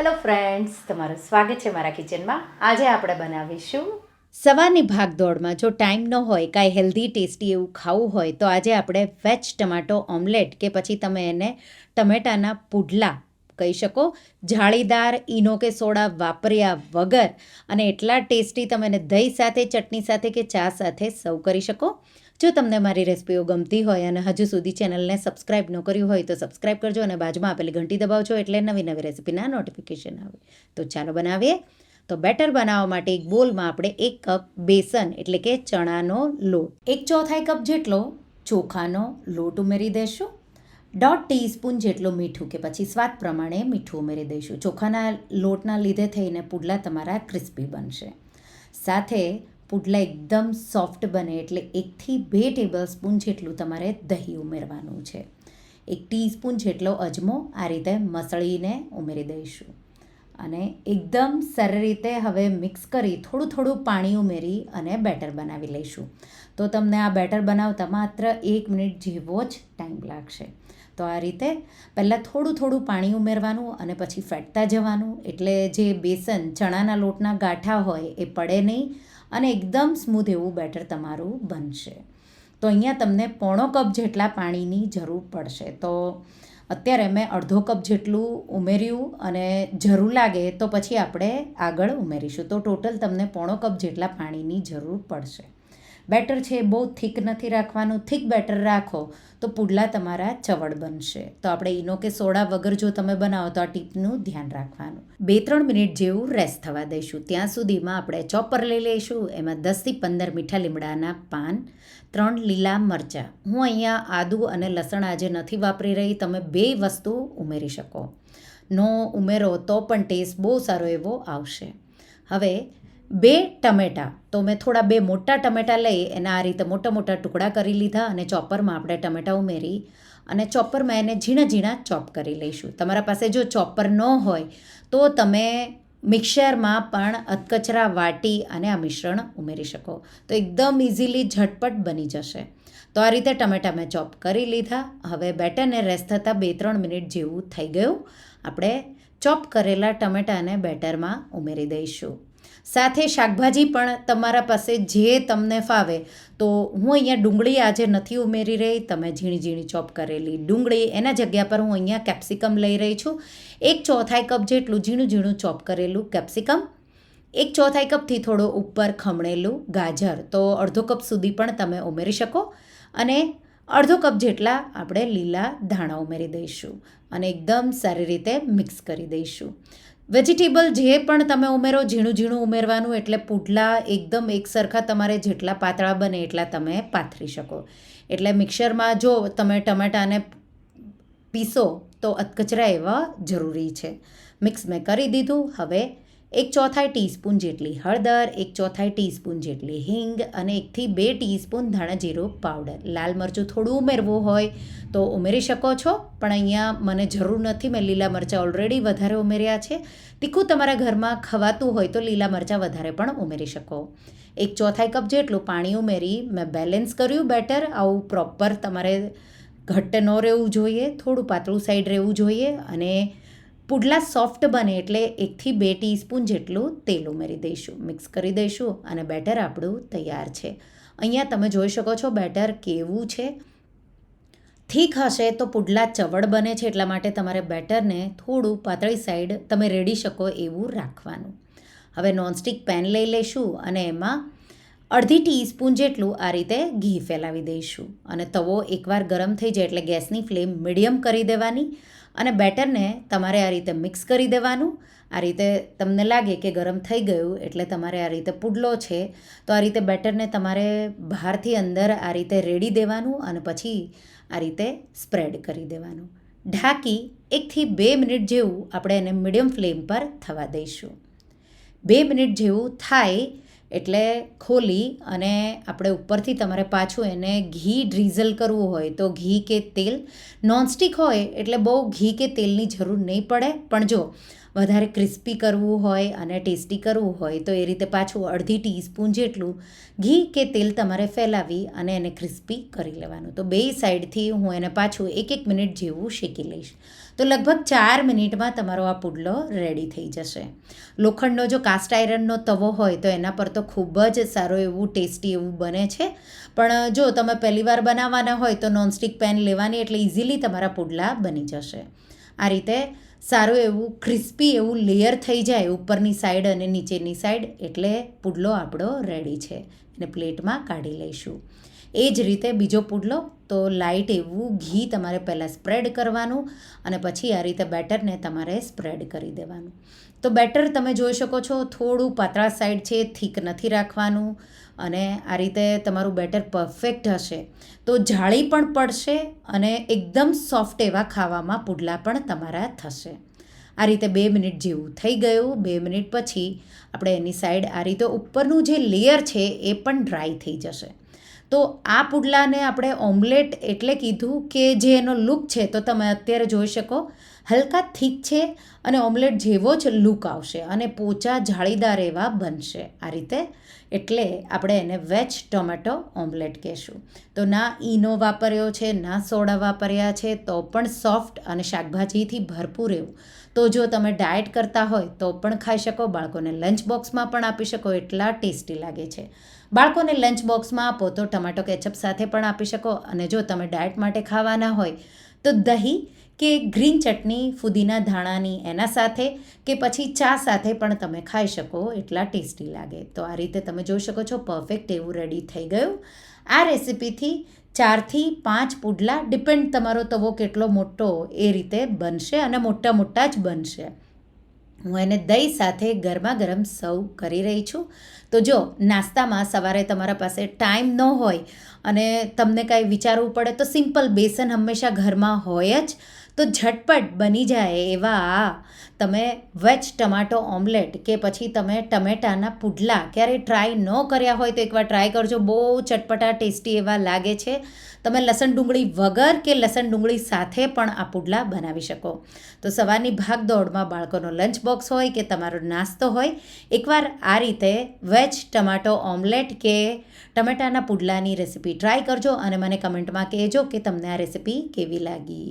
Hello friends તમારું સ્વાગત છે મારા કિચનમાં આજે આપણે બનાવીશું સવારની ભાગદોડમાં જો ટાઈમ ન હોય, કાંઈ હેલ્ધી ટેસ્ટી એવું ખાવું હોય, તો આજે આપણે વેજ ટમાટો ઓમલેટ કે પછી તમે એને ટમેટાના પુડલા કહી શકો. જાળીદાર ઈનો કે સોડા વાપર્યા વગર અને એટલા ટેસ્ટી તમે એને દહીં સાથે, ચટણી સાથે કે ચા સાથે સર્વ કરી શકો. જો તમને મારી રેસિપીઓ ગમતી હોય અને હજુ સુધી ચેનલને સબસ્ક્રાઇબ ન કર્યું હોય તો સબસ્ક્રાઇબ કરજો અને બાજુમાં આપેલી ઘંટી દબાવજો એટલે નવી નવી રેસિપીના નોટિફિકેશન આવે. તો ચાલો બનાવીએ. તો બેટર બનાવવા માટે એક બોલમાં આપણે એક કપ બેસન એટલે કે ચણાનો લોટ, એક ચોથાઈ કપ જેટલો ચોખાનો લોટ ઉમેરી દઈશું દોઢ ટીસ્પૂન જેટલું મીઠું કે પછી સ્વાદ પ્રમાણે મીઠું ઉમેરી દઈશું. ચોખાના લોટના લીધે થઈને પુડલા તમારા ક્રિસ્પી બનશે. સાથે પુડલા એકદમ સોફ્ટ બને એટલે એકથી બે ટેબલ સ્પૂન જેટલું તમારે દહીં ઉમેરવાનું છે. એક ટીસ્પૂન જેટલો અજમો આ રીતે મસળીને ઉમેરી દઈશું. અને એકદમ સરળ રીતે હવે મિક્સ કરી થોડું થોડું પાણી ઉમેરી અને બેટર બનાવી લઈશું. તો તમને આ બેટર બનાવતા માત્ર એક મિનિટ જેવો જ ટાઈમ લાગશે. તો આ રીતે પહેલાં થોડું થોડું પાણી ઉમેરવાનું અને પછી ફેટતા જવાનું. એટલે જે બેસન ચણાના લોટના ગાંઠા હોય એ પડે નહીં અને એકદમ સ્મૂધ એવું બેટર તમારું બનશે. તો અહીંયા તમને પોણો કપ જેટલા પાણીની જરૂર પડશે. તો અત્યારે મેં અડધો કપ જેટલું ઉમેર્યું અને જરૂર લાગે તો પછી આપણે આગળ ઉમેરીશું. તો ટોટલ તમને પોણો કપ જેટલા પાણીની જરૂર પડશે. બેટર છે બહુ થીક નથી રાખવાનું. થીક બેટર રાખો તો પુડલા તમારા ચવડ બનશે. તો આપણે ઈનો કે સોડા વગર જો તમે બનાવો તો આ ટીપનું ધ્યાન રાખવાનું. બે ત્રણ મિનિટ જેવું રેસ્ટ થવા દઈશું. ત્યાં સુધીમાં આપણે ચોપર લઈ લઈશું. એમાં દસથી પંદર મીઠા લીમડાના પાન, ત્રણ લીલા મરચાં. હું અહીંયા આદુ અને લસણ આજે નથી વાપરી રહી. તમે બે વસ્તુ ઉમેરી શકો. નો ઉમેરો તો પણ ટેસ્ટ બહુ સારો એવો આવશે. હવે બે ટમેટાં. તો મેં થોડા બે મોટા ટમેટાં લઈ એના આ રીતે મોટા મોટા ટુકડા કરી લીધા અને ચોપરમાં આપણે ટમેટાં ઉમેરી અને ચોપરમાં એને ઝીણા ઝીણા ચોપ કરી લઈશું. તમારા પાસે જો ચોપર ન હોય તો તમે મિક્સરમાં પણ અધકચરા વાટી અને આ મિશ્રણ ઉમેરી શકો. તો એકદમ ઇઝીલી ઝટપટ બની જશે. તો આ રીતે ટમેટા મેં ચોપ કરી લીધા. હવે બેટરને રેસ્ટ થતાં બે ત્રણ મિનિટ જેવું થઈ ગયું. આપણે ચોપ કરેલા ટમેટાને બેટરમાં ઉમેરી દઈશું. સાથે શાકભાજી પણ તમારા પાસે જે તમને ફાવે. તો હું અહીંયા ડુંગળી આજે નથી ઉમેરી રહી. તમે ઝીણી ઝીણી ચોપ કરેલી ડુંગળી, એના જગ્યા પર હું અહીંયા કેપ્સિકમ લઈ રહી છું. એક ચોથાઈ કપ જેટલું ઝીણું ઝીણું ચોપ કરેલું કેપ્સિકમ, એક ચોથાઈ કપથી થોડો ઉપર ખમણેલું ગાજર. તો અડધો કપ સુધી પણ તમે ઉમેરી શકો અને અડધો કપ જેટલા આપણે લીલા ધાણા ઉમેરી દઈશું અને એકદમ સારી રીતે મિક્સ કરી દઈશું. વેજીટેબલ જે પણ તમે ઉમેરો, ઝીણું ઝીણું ઉમેરવાનું એટલે પુડલા એકદમ એકસરખા તમારે જેટલા પાતળા બને એટલા તમે પાથરી શકો. એટલે મિક્સરમાં જો તમે ટમેટાને પીસો તો અધકચરા એવા જરૂરી છે. મિક્સ મેં કરી દીધું, હવે એક ચોથાઈ ટીસ્પૂન જેટલી હળદર, એક ચોથાઈ ટીસ્પૂન જેટલી હિંગ અને એકથી બે ટીસ્પૂન ધાણા જીરું પાવડર. લાલ મરચું થોડું ઉમેરવું હોય તો ઉમેરી શકો છો, પણ અહીંયા મને જરૂર નથી. મેં લીલા મરચાં ઓલરેડી વધારે ઉમેર્યા છે. તીખું તમારા ઘરમાં ખવાતું હોય તો લીલા મરચાં વધારે પણ ઉમેરી શકો. એક ચોથાઈ કપ જેટલું પાણી ઉમેરી મેં બેલેન્સ કર્યું બેટર. આવું પ્રોપર તમારે ઘટ્ટ ન રહેવું જોઈએ, થોડું પાતળું સાઈડ રહેવું જોઈએ અને પુડલા સોફ્ટ બને એટલે એકથી બે ટીસ્પૂન જેટલું તેલ ઉમેરી દઈશું. મિક્સ કરી દઈશું અને બેટર આપણું તૈયાર છે. અહીંયા તમે જોઈ શકો છો બેટર કેવું છે. થીક હશે તો પુડલા ચવડ બને છે એટલા માટે તમારે બેટરને થોડું પાતળી સાઈડ તમે રેડી શકો એવું રાખવાનું. હવે નોનસ્ટિક પેન લઈ લઈશું અને એમાં અડધી ટીસ્પૂન જેટલું આ રીતે ઘી ફેલાવી દઈશું. અને તવો એકવાર ગરમ થઈ જાય એટલે ગેસની ફ્લેમ મીડિયમ કરી દેવાની. અને બેટરને તમારે આ રીતે મિક્સ કરી દેવાનું. આ રીતે તમને લાગે કે ગરમ થઈ ગયું એટલે તમારે આ રીતે પુડલો છે, તો આ રીતે બેટરને તમારે બહારથી અંદર આ રીતે રેડી દેવાનું અને પછી આ રીતે સ્પ્રેડ કરી દેવાનું. ઢાંકી એકથી બે મિનિટ જેવું આપણે એને મીડિયમ ફ્લેમ પર થવા દઈશું. બે મિનિટ જેવું થાય એટલે ખોલી અને આપણે ઉપરથી તમારે પાછું એને ઘી ડ્રીઝલ કરવું હોય તો ઘી કે તેલ. નોનસ્ટિક હોય એટલે બહુ ઘી કે તેલની જરૂર નહીં પડે. પણ જો વધારે ક્રિસ્પી કરવું હોય અને ટેસ્ટી કરવું હોય તો એ રીતે પાછું અડધી ટીસ્પૂન જેટલું ઘી કે તેલ તમારે ફેલાવી અને એને ક્રિસ્પી કરી લેવાનું. તો બે સાઈડથી હું એને પાછું એક એક મિનિટ જેવું શેકી લઈશ. તો લગભગ ચાર મિનિટમાં તમારો આ પુડલો રેડી થઈ જશે. લોખંડનો જો કાસ્ટ આયરનનો તવો હોય તો એના પર તો ખૂબ જ સારું એવું ટેસ્ટી એવું બને છે. પણ, જો તમે પહેલીવાર બનાવવાના હોય તો નોનસ્ટિક પેન લેવાની એટલે ઇઝીલી તમારા પુડલા બની જશે. આ રીતે સારું એવું ક્રિસ્પી એવું લેયર થઈ જાય ઉપરની સાઈડ અને નીચેની સાઈડ એટલે પુડલો આપણો રેડી છે. અને પ્લેટમાં કાઢી લઈશું. એ જ રીતે બીજો પુડલો, તો લાઇટ એવું ઘી તમારે પહેલાં સ્પ્રેડ કરવાનું અને પછી આ રીતે બેટરને તમારે સ્પ્રેડ કરી દેવાનું. તો બેટર તમે જોઈ શકો છો, થોડું પાતળા સાઈડ છે, થીક નથી રાખવાનું અને આ રીતે તમારું બેટર પરફેક્ટ હશે. તો જાળી પણ પડશે અને એકદમ સોફ્ટ એવા ખાવામાં પુડલા પણ તમારા થશે. આ રીતે બે મિનિટ જેવું થઈ ગયું. બે મિનિટ પછી આપણે એની સાઈડ આ રીતે ઉપરનું જે લેયર છે એ પણ ડ્રાય થઈ જશે. તો આ પુડલાને આપણે ઓમ્લેટ એટલે કીધું કે જે એનો લુક છે, તો તમે અત્યારે જોઈ શકો. હલકા થીક છે અને ઓમ્લેટ જેવો જ લુક આવશે અને પોચા જાળીદાર એવા બનશે આ રીતે. એટલે આપણે એને વેજ ટોમેટો ઓમ્લેટ કહેશું. તો ના ઈનો વાપર્યો છે, ના સોડા વાપર્યા છે, તો પણ સોફ્ટ અને શાકભાજીથી ભરપૂર એવું. તો જો તમે ડાયટ કરતા હોય તો પણ ખાઈ શકો, બાળકોને લંચ બોક્સમાં પણ આપી શકો, એટલા ટેસ્ટી લાગે છે. બાળકોને લંચ બોક્સમાં આપો તો ટમેટો કેચઅપ સાથે પણ આપી શકો અને જો તમે ડાયટ માટે ખાવાના હોય તો દહીં કે ગ્રીન ચટણી, ફુદીના ધાણાની એના સાથે કે પછી ચા સાથે પણ તમે ખાઈ શકો, એટલા ટેસ્ટી લાગે. તો આ રીતે તમે જોઈ શકો છો પરફેક્ટ એવું રેડી થઈ ગયું. આ રેસિપીથી ચારથી પાંચ પુડલા ડિપેન્ડ તમારો તવો કેટલો મોટો, એ રીતે બનશે અને મોટા મોટા જ બનશે. હું એને દહીં સાથે ગરમા ગરમ સર્વ કરી રહી છું. તો જો, નાસ્તામાં સવારે તમારા પાસે ટાઈમ ન હોય અને તમને કાંઈ વિચારવું પડે તો સિમ્પલ બેસન હંમેશા ઘરમાં હોય જ. તો ઝટપટ બની જાય એવા તમે વેજ ટમાટો ઓમલેટ કે પછી તમે ટમેટાના પુડલા ક્યારેય ટ્રાય ન કર્યા હોય તો એકવાર ટ્રાય કરજો. બહુ ચટપટા, ટેસ્ટી એવા લાગે છે. તમે લસણ ડુંગળી વગર કે લસણ ડુંગળી સાથે પણ આ પુડલા બનાવી શકો. તો સવારની ભાગદોડમાં બાળકોનો લંચ બોક્સ હોય કે તમારો નાસ્તો હોય, એકવાર આ રીતે વેજ ટમાટો ઓમલેટ કે ટમેટાના પુડલાની રેસીપી ટ્રાય કરજો અને મને કમેન્ટમાં કહેજો કે તમને આ રેસીપી કેવી લાગી.